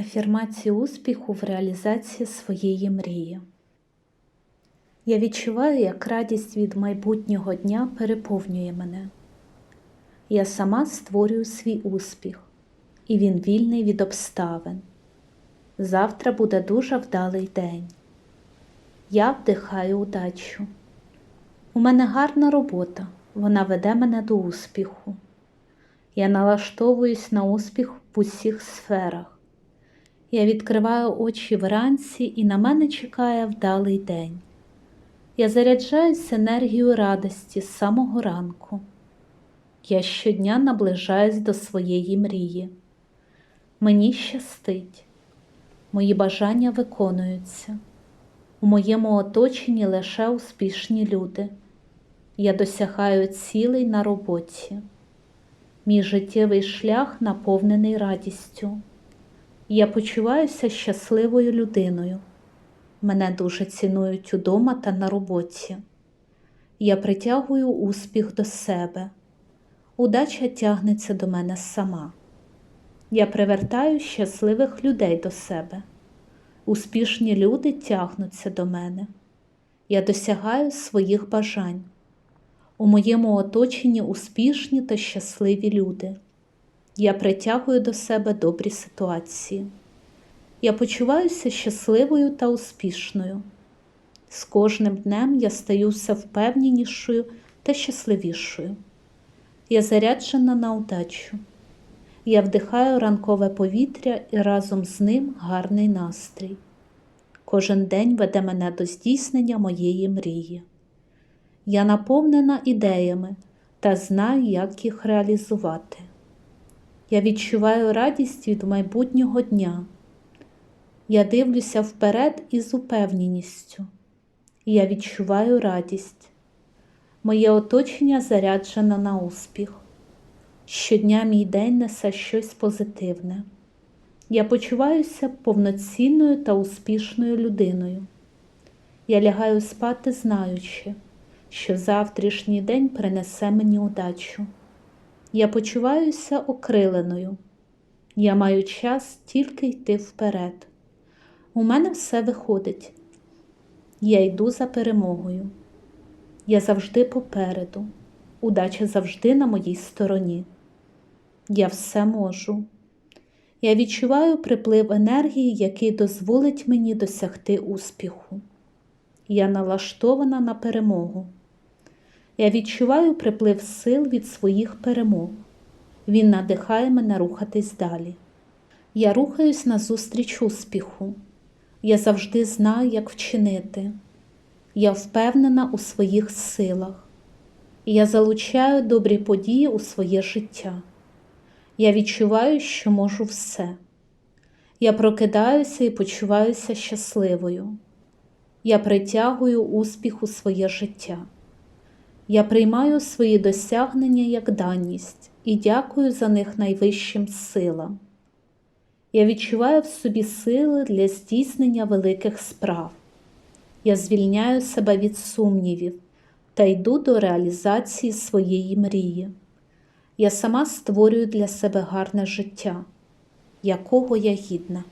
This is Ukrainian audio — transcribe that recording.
Афірмації успіху в реалізації своєї мрії. Я відчуваю, як радість від майбутнього дня переповнює мене. Я сама створюю свій успіх, і він вільний від обставин. Завтра буде дуже вдалий день. Я вдихаю удачу. У мене гарна робота, вона веде мене до успіху. Я налаштовуюсь на успіх в усіх сферах. Я відкриваю очі вранці і на мене чекає вдалий день. Я заряджаюсь енергією радості з самого ранку. Я щодня наближаюсь до своєї мрії. Мені щастить, мої бажання виконуються. У моєму оточенні лише успішні люди. Я досягаю цілей на роботі. Мій життєвий шлях наповнений радістю. Я почуваюся щасливою людиною. Мене дуже цінують удома та на роботі. Я притягую успіх до себе. Удача тягнеться до мене сама. Я привертаю щасливих людей до себе. Успішні люди тягнуться до мене. Я досягаю своїх бажань. У моєму оточенні успішні та щасливі люди. Я притягую до себе добрі ситуації. Я почуваюся щасливою та успішною. З кожним днем я стаю все впевненішою та щасливішою. Я заряджена на удачу. Я вдихаю ранкове повітря і разом з ним гарний настрій. Кожен день веде мене до здійснення моєї мрії. Я наповнена ідеями та знаю, як їх реалізувати. Я відчуваю радість від майбутнього дня. Я дивлюся вперед із упевненістю. Я відчуваю радість. Моє оточення заряджено на успіх. Щодня мій день несе щось позитивне. Я почуваюся повноцінною та успішною людиною. Я лягаю спати, знаючи, що завтрашній день принесе мені удачу. Я почуваюся окриленою. Я маю час тільки йти вперед. У мене все виходить. Я йду за перемогою. Я завжди попереду. Удача завжди на моїй стороні. Я все можу. Я відчуваю приплив енергії, який дозволить мені досягти успіху. Я налаштована на перемогу. Я відчуваю приплив сил від своїх перемог. Він надихає мене рухатись далі. Я рухаюсь назустріч успіху. Я завжди знаю, як вчинити. Я впевнена у своїх силах. Я залучаю добрі події у своє життя. Я відчуваю, що можу все. Я прокидаюся і почуваюся щасливою. Я притягую успіх у своє життя. Я приймаю свої досягнення як даність і дякую за них найвищим силам. Я відчуваю в собі сили для здійснення великих справ. Я звільняю себе від сумнівів та йду до реалізації своєї мрії. Я сама створюю для себе гарне життя, якого я гідна.